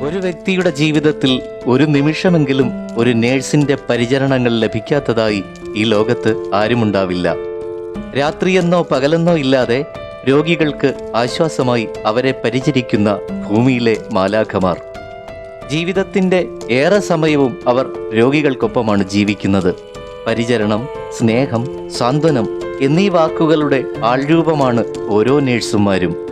ഒരു വ്യക്തിയുടെ ജീവിതത്തിൽ ഒരു നിമിഷമെങ്കിലും ഒരു നേഴ്സിന്റെ പരിചരണങ്ങൾ ലഭിക്കാത്തതായി ഈ ലോകത്ത് ആരുമുണ്ടാവില്ല. രാത്രിയെന്നോ പകലെന്നോ ഇല്ലാതെ രോഗികൾക്ക് ആശ്വാസമായി അവരെ പരിചരിക്കുന്ന ഭൂമിയിലെ മാലാഖമാർ. ജീവിതത്തിന്റെ ഏറെ സമയവും അവർ രോഗികൾക്കൊപ്പമാണ് ജീവിക്കുന്നത്. പരിചരണം സ്നേഹം സാന്ത്വനം എന്നീ വാക്കുകളുടെ ആൾരൂപമാണ് ഓരോ നേഴ്സുമാരും.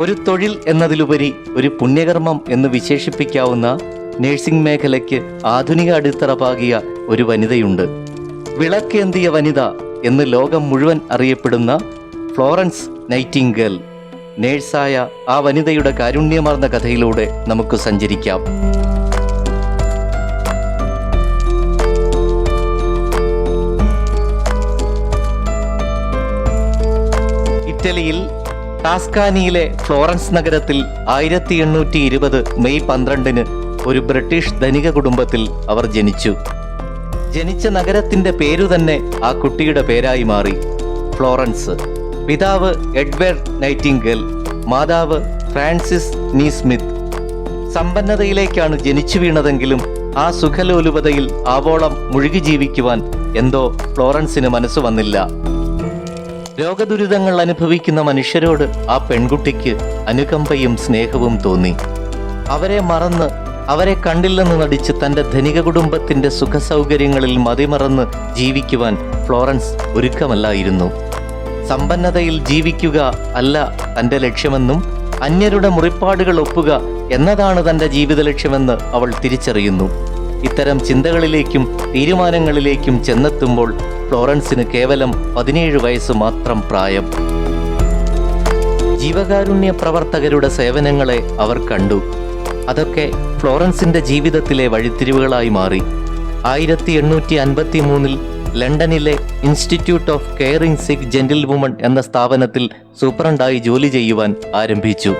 ഒരു തൊഴിൽ എന്നതിലുപരി ഒരു പുണ്യകർമ്മം എന്ന് വിശേഷിപ്പിക്കാവുന്ന നഴ്സിംഗ് മേഖലയ്ക്ക് ആധുനിക അടിത്തറ പാകിയ ഒരു വനിതയുണ്ട്. വിളക്കേന്തിയ വനിത എന്ന് ലോകം മുഴുവൻ അറിയപ്പെടുന്ന ഫ്ലോറൻസ് നൈറ്റിംഗേൽ നേഴ്സായ ആ വനിതയുടെ കാരുണ്യമാർന്ന കഥയിലൂടെ നമുക്ക് സഞ്ചരിക്കാം. ഇറ്റലിയിൽ ടാസ്കാനിയിലെ ഫ്ലോറൻസ് നഗരത്തിൽ ആയിരത്തി എണ്ണൂറ്റി ഇരുപത് മെയ് പന്ത്രണ്ടിന് ഒരു ബ്രിട്ടീഷ് ധനിക കുടുംബത്തിൽ അവർ ജനിച്ചു. ജനിച്ച നഗരത്തിന്റെ പേരു തന്നെ ആ കുട്ടിയുടെ പേരായി മാറി ഫ്ലോറൻസ്. പിതാവ് എഡ്വേർഡ് നൈറ്റിംഗൽ മാതാവ് ഫ്രാൻസിസ് നീ സ്മിത്ത്. സമ്പന്നതയിലേക്കാണ് ജനിച്ചു വീണതെങ്കിലും ആ സുഖലോലുപതയിൽ ആവോളം മുഴുകി ജീവിക്കുവാൻ എന്തോ ഫ്ലോറൻസിന് മനസ്സ് വന്നില്ല. രോഗദുരിതങ്ങൾ അനുഭവിക്കുന്ന മനുഷ്യരോട് ആ പെൺകുട്ടിക്ക് അനുകമ്പയും സ്നേഹവും തോന്നി. അവരെ മറന്ന് അവരെ കണ്ടില്ലെന്ന് നടിച്ച് തന്റെ ധനിക കുടുംബത്തിന്റെ സുഖസൗകര്യങ്ങളിൽ മതിമറന്ന് ജീവിക്കുവാൻ ഫ്ലോറൻസ് ഒരുക്കമല്ലായിരുന്നു. സമ്പന്നതയിൽ ജീവിക്കുക അല്ല തന്റെ ലക്ഷ്യമെന്നും അന്യരുടെ മുറിപ്പാടുകൾ ഒപ്പുക എന്നതാണ് തന്റെ ജീവിത ലക്ഷ്യമെന്ന് അവൾ തിരിച്ചറിയുന്നു. ഇത്തരം ചിന്തകളിലേക്കും തീരുമാനങ്ങളിലേക്കും ചെന്നെത്തുമ്പോൾ ഫ്ലോറൻസിന് കേവലം പതിനേഴ് വയസ്സ് മാത്രം പ്രായം. ജീവകാരുണ്യ പ്രവർത്തകരുടെ സേവനങ്ങളെ അവർ കണ്ടു. അതൊക്കെ ഫ്ലോറൻസിന്റെ ജീവിതത്തിലെ വഴിത്തിരിവുകളായി മാറി. ആയിരത്തി എണ്ണൂറ്റി അൻപത്തി മൂന്നിൽ ലണ്ടനിലെ institute of caring sick gentlewoman എന്ന സ്ഥാപനത്തിൽ സൂപ്രണ്ടായി ജോലി ചെയ്യുവാൻ ആരംഭിച്ചു.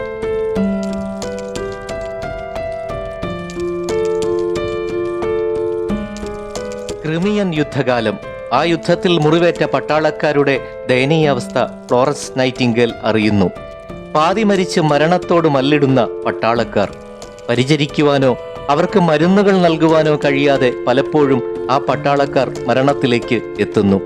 ക്രിമിയൻ യുദ്ധകാലം. ആ യുദ്ധത്തിൽ മുറിവേറ്റ പട്ടാളക്കാരുടെ ദയനീയാവസ്ഥ ഫ്ലോറൻസ് നൈറ്റിംഗേൽ അറിയുന്നു. പാതി മരിച്ച് മരണത്തോട് മല്ലിടുന്ന പട്ടാളക്കാർ. പരിചരിക്കുവാനോ അവർക്ക് മരുന്നുകൾ നൽകുവാനോ കഴിയാതെ പലപ്പോഴും ആ പട്ടാളക്കാർ മരണത്തിലേക്ക് എത്തുന്നു.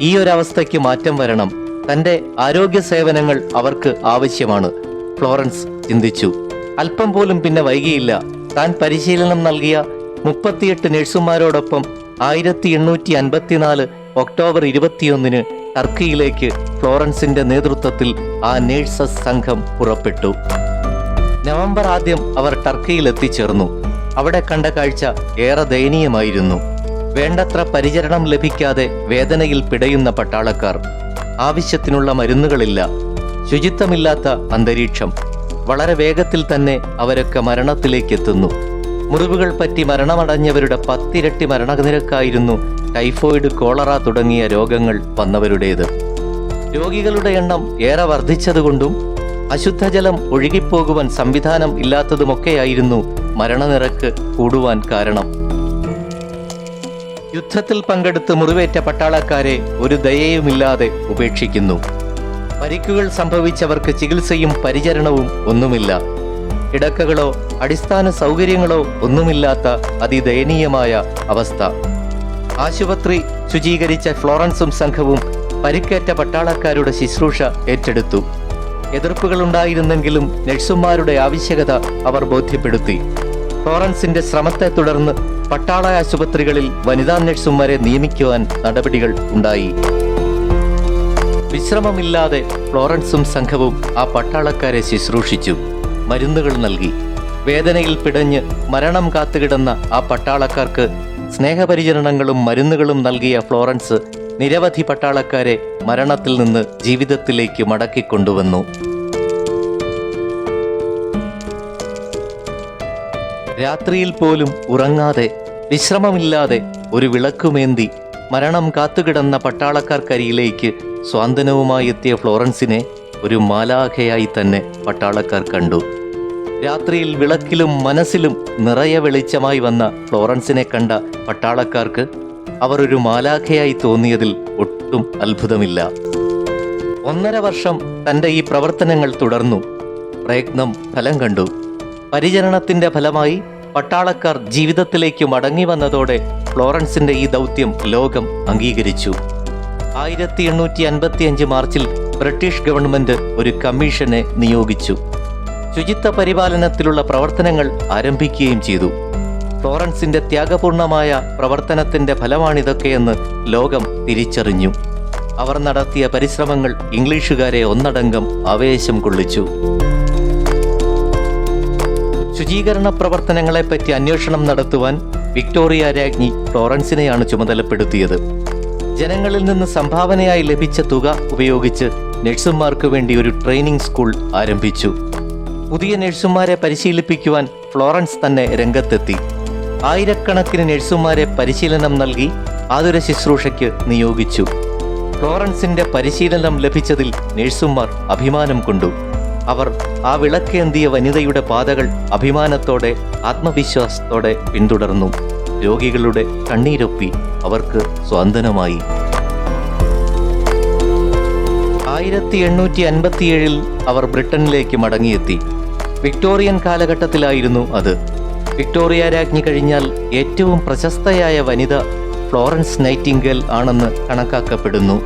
ഈ ഒരവസ്ഥയ്ക്ക് മാറ്റം വരണം. തന്റെ ആരോഗ്യ സേവനങ്ങൾ അവർക്ക് ആവശ്യമാണ്. ഫ്ലോറൻസ് ചിന്തിച്ചു. അല്പം പോലും പിന്നെ വൈകിയില്ല. താൻ പരിശീലനം നൽകിയ മുപ്പത്തിയെട്ട് നഴ്സുമാരോടൊപ്പം ആയിരത്തി എണ്ണൂറ്റി അൻപത്തിനാല് ഒക്ടോബർ ഇരുപത്തിയൊന്നിന് ടർക്കിയിലേക്ക് ഫ്ലോറൻസിന്റെ നേതൃത്വത്തിൽ ആ നേഴ്സസ് സംഘം പുറപ്പെട്ടു. നവംബർ ആദ്യം അവർ ടർക്കിയിൽ എത്തിച്ചേർന്നു. അവിടെ കണ്ട കാഴ്ച ഏറെ ദയനീയമായിരുന്നു. വേണ്ടത്ര പരിചരണം ലഭിക്കാതെ വേദനയിൽ പിടയുന്ന പട്ടാളക്കാർ. ആവശ്യത്തിനുള്ള മരുന്നുകളില്ല. ശുചിത്വമില്ലാത്ത അന്തരീക്ഷം. വളരെ വേഗത്തിൽ തന്നെ അവരൊക്കെ മരണത്തിലേക്ക് എത്തുന്നു മുറിവുകൾ പറ്റി മരണമടഞ്ഞവരുടെ പത്തിരട്ടി മരണനിരക്കായിരുന്നു ടൈഫോയിഡ് കോളറ തുടങ്ങിയ രോഗങ്ങൾ വന്നവരുടേത്. രോഗികളുടെ എണ്ണം ഏറെ വർദ്ധിച്ചതുകൊണ്ടും അശുദ്ധജലം ഒഴുകിപ്പോകുവാൻ സംവിധാനം ഇല്ലാത്തതുമൊക്കെയായിരുന്നു മരണനിരക്ക് കൂടുവാൻ കാരണം. യുദ്ധത്തിൽ പങ്കെടുത്ത് മുറിവേറ്റ പട്ടാളക്കാരെ ഒരു ദയയുമില്ലാതെ ഉപേക്ഷിക്കുന്നു. പരിക്കുകൾ സംഭവിച്ചവർക്ക് ചികിത്സയും പരിചരണവും ഒന്നുമില്ല. കിടക്കകളോ അടിസ്ഥാന സൗകര്യങ്ങളോ ഒന്നുമില്ലാത്ത അതിദയനീയമായ അവസ്ഥ. ആശുപത്രി ശുചീകരിച്ച ഫ്ലോറൻസും സംഘവും പരിക്കേറ്റ പട്ടാളക്കാരുടെ ശുശ്രൂഷ ഏറ്റെടുത്തു. എതിർപ്പുകളുണ്ടായിരുന്നെങ്കിലും നഴ്സുമാരുടെ ആവശ്യകത അവർ ബോധ്യപ്പെടുത്തി. ഫ്ലോറൻസിന്റെ ശ്രമത്തെ തുടർന്ന് പട്ടാള ആശുപത്രികളിൽ വനിതാ നഴ്സുമാരെ നിയമിക്കുവാൻ നടപടികൾ ഉണ്ടായി. വിശ്രമമില്ലാതെ ഫ്ലോറൻസും സംഘവും ആ പട്ടാളക്കാരെ ശുശ്രൂഷിച്ചു. മരുന്നുകൾ നൽകി. വേദനയിൽ പിടഞ്ഞ് മരണം കാത്തുകിടന്ന ആ പട്ടാളക്കാർക്ക് സ്നേഹപരിചരണങ്ങളും മരുന്നുകളും നൽകിയ ഫ്ലോറൻസ് നിരവധി പട്ടാളക്കാരെ മരണത്തിൽ നിന്ന് ജീവിതത്തിലേക്ക് മടക്കിക്കൊണ്ടുവന്നു. രാത്രിയിൽ പോലും ഉറങ്ങാതെ വിശ്രമമില്ലാതെ ഒരു വിളക്കുമേന്തി മരണം കാത്തുകിടന്ന പട്ടാളക്കാർക്കരിയിലേക്ക് സ്വാന്തനവുമായി എത്തിയ ഫ്ലോറൻസിനെ ഒരു മാലാഖയായി തന്നെ പട്ടാളക്കാർ കണ്ടു. രാത്രിയിൽ വിളക്കിലും മനസ്സിലും നിറയെ വെളിച്ചമായി വന്ന ഫ്ലോറൻസിനെ കണ്ട പട്ടാളക്കാർക്ക് അവർ ഒരു മാലാഖയായി തോന്നിയതിൽ ഒട്ടും അത്ഭുതമില്ല. ഒന്നര വർഷം തന്റെ ഈ പ്രവർത്തനങ്ങൾ തുടർന്നു. പ്രയത്നം ഫലം കണ്ടു. പരിചരണത്തിന്റെ ഫലമായി പട്ടാളക്കാർ ജീവിതത്തിലേക്ക് മടങ്ങി വന്നതോടെ ഫ്ലോറൻസിന്റെ ഈ ദൗത്യം ലോകം അംഗീകരിച്ചു. ആയിരത്തി എണ്ണൂറ്റി അൻപത്തിയഞ്ച് മാർച്ചിൽ ബ്രിട്ടീഷ് ഗവൺമെന്റ് ഒരു കമ്മീഷനെ നിയോഗിച്ചു. ശുചിത്വ പരിപാലനത്തിലുള്ള പ്രവർത്തനങ്ങൾ ആരംഭിക്കുകയും ചെയ്തു. ഫ്ലോറൻസിന്റെ ത്യാഗപൂർണമായ പ്രവർത്തനത്തിന്റെ ഫലമാണിതൊക്കെയെന്ന് ലോകം തിരിച്ചറിഞ്ഞു. അവർ നടത്തിയ പരിശ്രമങ്ങൾ ഇംഗ്ലീഷുകാരെ ഒന്നടങ്കം ആവേശം കൊള്ളിച്ചു. ശുചീകരണ പ്രവർത്തനങ്ങളെപ്പറ്റി അന്വേഷണം നടത്തുവാൻ വിക്ടോറിയ രാജ്ഞി ഫ്ലോറൻസിനെയാണ് ചുമതലപ്പെടുത്തിയത്. ജനങ്ങളിൽ നിന്ന് സംഭാവനയായി ലഭിച്ച തുക ഉപയോഗിച്ച് നഴ്സുമാർക്ക് വേണ്ടി ഒരു ട്രെയിനിങ് സ്കൂൾ ആരംഭിച്ചു. പുതിയ നഴ്സുമാരെ പരിശീലിപ്പിക്കുവാൻ ഫ്ലോറൻസ് തന്നെ രംഗത്തെത്തി. ആയിരക്കണക്കിന് നഴ്സുമാരെ പരിശീലനം നൽകി ആതുര ശുശ്രൂഷയ്ക്ക് നിയോഗിച്ചു. ഫ്ലോറൻസിന്റെ പരിശീലനം ലഭിച്ചതിൽ നഴ്സുമാർ അഭിമാനം കൊണ്ടു. അവർ ആ വിളക്കേന്തിയ വനിതയുടെ പാതകൾ അഭിമാനത്തോടെ ആത്മവിശ്വാസത്തോടെ പിന്തുടർന്നു. രോഗികളുടെ കണ്ണീരൊപ്പി അവർക്ക് സ്വാന്തനമായി. ആയിരത്തി എണ്ണൂറ്റി അൻപത്തിയേഴിൽ അവർ ബ്രിട്ടനിലേക്ക് മടങ്ങിയെത്തി. വിക്ടോറിയൻ കാലഘട്ടത്തിലായിരുന്നു അത്. വിക്ടോറിയ രാജ്ഞി കഴിഞ്ഞാൽ ഏറ്റവും പ്രശസ്തയായ വനിത ഫ്ലോറൻസ് നൈറ്റിംഗൽ ആണെന്ന് കണക്കാക്കപ്പെടുന്നു.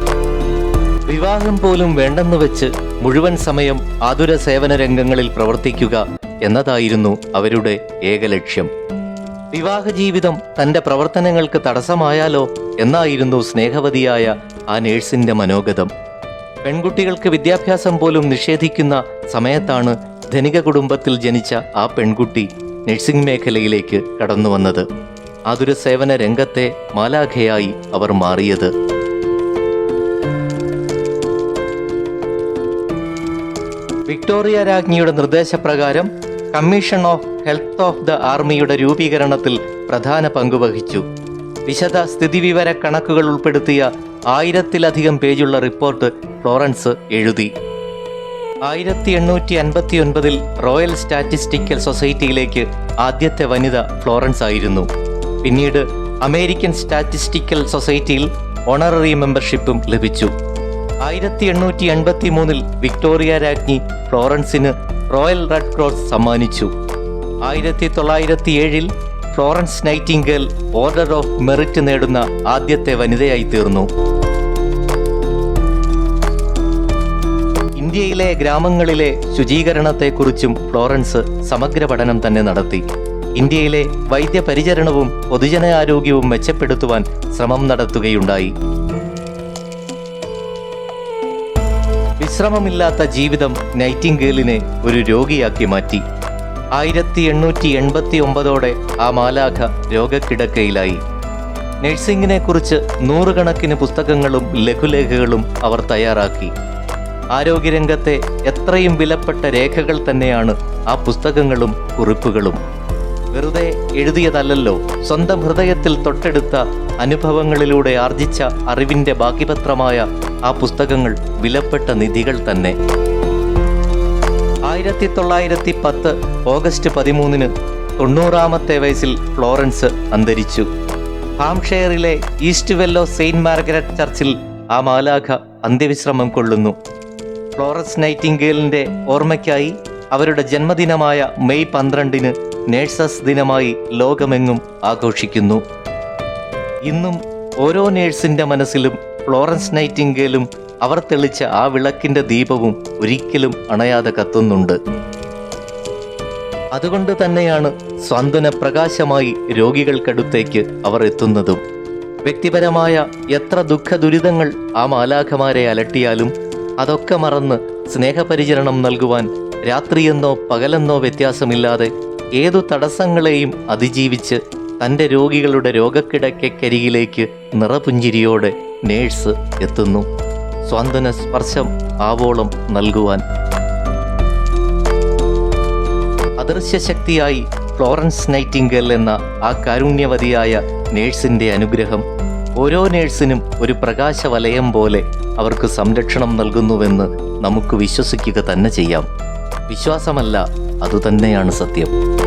വിവാഹം പോലും വേണ്ടെന്ന് വെച്ച് മുഴുവൻ സമയം ആതുര സേവന രംഗങ്ങളിൽ പ്രവർത്തിക്കുക എന്നതായിരുന്നു അവരുടെ ഏക ലക്ഷ്യം. വിവാഹ ജീവിതം തന്റെ പ്രവർത്തനങ്ങൾക്ക് തടസ്സമായാലോ എന്നായിരുന്നു സ്നേഹവതിയായ ആ നേഴ്സിന്റെ മനോഗതം. പെൺകുട്ടികൾക്ക് വിദ്യാഭ്യാസം പോലും നിഷേധിക്കുന്ന സമയത്താണ് ധനിക കുടുംബത്തിൽ ജനിച്ച ആ പെൺകുട്ടി നഴ്സിംഗ് മേഖലയിലേക്ക് കടന്നു വന്നത്. അതൊരു സേവന രംഗത്തെ മാലാഖയായി അവർ മാറിയത്. വിക്ടോറിയ രാജ്ഞിയുടെ നിർദ്ദേശപ്രകാരം commission of health of the ആർമിയുടെ രൂപീകരണത്തിൽ പ്രധാന പങ്കുവഹിച്ചു വിശദ സ്ഥിതിവിവര കണക്കുകൾ ഉൾപ്പെടുത്തിയ ആയിരത്തിലധികം പേജുള്ള റിപ്പോർട്ട് ഫ്ലോറൻസ് എഴുതി. ആയിരത്തി എണ്ണൂറ്റി അൻപത്തി ഒൻപതിൽ റോയൽ സ്റ്റാറ്റിസ്റ്റിക്കൽ സൊസൈറ്റിയിലേക്ക് ആദ്യത്തെ വനിത ഫ്ലോറൻസ് ആയിരുന്നു. പിന്നീട് അമേരിക്കൻ സ്റ്റാറ്റിസ്റ്റിക്കൽ സൊസൈറ്റിയിൽ ഓണററി മെമ്പർഷിപ്പും ലഭിച്ചു. ആയിരത്തി എണ്ണൂറ്റി എൺപത്തി മൂന്നിൽ വിക്ടോറിയ രാജ്ഞി ഫ്ലോറൻസിന് റോയൽ റെഡ് ക്രോസ് സമ്മാനിച്ചു. ആയിരത്തി തൊള്ളായിരത്തി ഏഴിൽ Florence Nightingale order of merit നേടുന്ന ആദ്യത്തെ വനിതയായി തീർന്നു. ഇന്ത്യയിലെ ഗ്രാമങ്ങളിലെ ശുചീകരണത്തെക്കുറിച്ചും ഫ്ലോറൻസ് സമഗ്ര പഠനം തന്നെ നടത്തി. ഇന്ത്യയിലെ വൈദ്യപരിചരണവും പൊതുജനാരോഗ്യവും മെച്ചപ്പെടുത്തുവാൻ ശ്രമം നടത്തുകയുണ്ടായി. വിശ്രമമില്ലാത്ത ജീവിതം നൈറ്റിംഗേലിനെ ഒരു രോഗിയാക്കി മാറ്റി. ആയിരത്തി എണ്ണൂറ്റി എൺപത്തി ഒമ്പതോടെ ആ മാലാഖ രോഗക്കിടക്കയിലായി. നഴ്സിംഗിനെക്കുറിച്ച് നൂറുകണക്കിന് പുസ്തകങ്ങളും ലഘുലേഖകളും അവർ തയ്യാറാക്കി. ആരോഗ്യരംഗത്തെ എത്രയും വിലപ്പെട്ട രേഖകൾ തന്നെയാണ് ആ പുസ്തകങ്ങളും കുറിപ്പുകളും. വെറുതെ എഴുതിയതല്ലല്ലോ സ്വന്തം ഹൃദയത്തിൽ തൊട്ടെടുത്ത അനുഭവങ്ങളിലൂടെ ആർജിച്ച അറിവിന്റെ ബാക്കിപത്രമായ ആ പുസ്തകങ്ങൾ വിലപ്പെട്ട നിധികൾ തന്നെ. ആയിരത്തി തൊള്ളായിരത്തി പത്ത് ഓഗസ്റ്റ് പതിമൂന്നിന് തൊണ്ണൂറാമത്തെ വയസ്സിൽ ഫ്ലോറൻസ് അന്തരിച്ചു. ഹാംഷെയറിലെ ഈസ്റ്റ് വെല്ലോ സെയിന്റ് മാർഗരറ്റ് ചർച്ചിൽ ആ മാലാഖ അന്ത്യവിശ്രമം കൊള്ളുന്നു. ഫ്ലോറൻസ് നൈറ്റിംഗേലിന്റെ ഓർമ്മയ്ക്കായി അവരുടെ ജന്മദിനമായ മെയ് പന്ത്രണ്ടിന് നേഴ്സസ് ദിനമായി ലോകമെങ്ങും ആഘോഷിക്കുന്നു. ഇന്നും ഓരോ നേഴ്സിന്റെ മനസ്സിലും ഫ്ലോറൻസ് നൈറ്റിംഗേലും അവർ തെളിച്ച ആ വിളക്കിന്റെ ദീപവും ഒരിക്കലും അണയാതെ കത്തുന്നുണ്ട്. അതുകൊണ്ട് തന്നെയാണ് സ്വന്തന പ്രകാശമായി രോഗികൾക്കടുത്തേക്ക് അവർ എത്തുന്നതും. വ്യക്തിപരമായ എത്ര ദുഃഖ ദുരിതങ്ങൾ ആ മാലാഖമാരെ അലട്ടിയാലും അതൊക്കെ മറന്ന് സ്നേഹപരിചരണം നൽകുവാൻ രാത്രിയെന്നോ പകലെന്നോ വ്യത്യാസമില്ലാതെ ഏതു തടസ്സങ്ങളെയും അതിജീവിച്ച് തന്റെ രോഗികളുടെ രോഗക്കിടക്കരികിലേക്ക് നിറപുഞ്ചിരിയോടെ നേഴ്സ് എത്തുന്നു. സ്വാന്തന സ്പർശം ആവോളം നൽകുവാൻ. അദൃശ്യശക്തിയായി ഫ്ലോറൻസ് നൈറ്റിംഗൽ എന്ന ആ കാരുണ്യവതിയായ നേഴ്സിന്റെ അനുഗ്രഹം ഓരോ നേഴ്സിനും ഒരു പ്രകാശ വലയം പോലെ അവർക്ക് സംരക്ഷണം നൽകുന്നുവെന്ന് നമുക്ക് വിശ്വസിക്കുക തന്നെ ചെയ്യാം. വിശ്വാസമല്ല അതുതന്നെയാണ് സത്യം.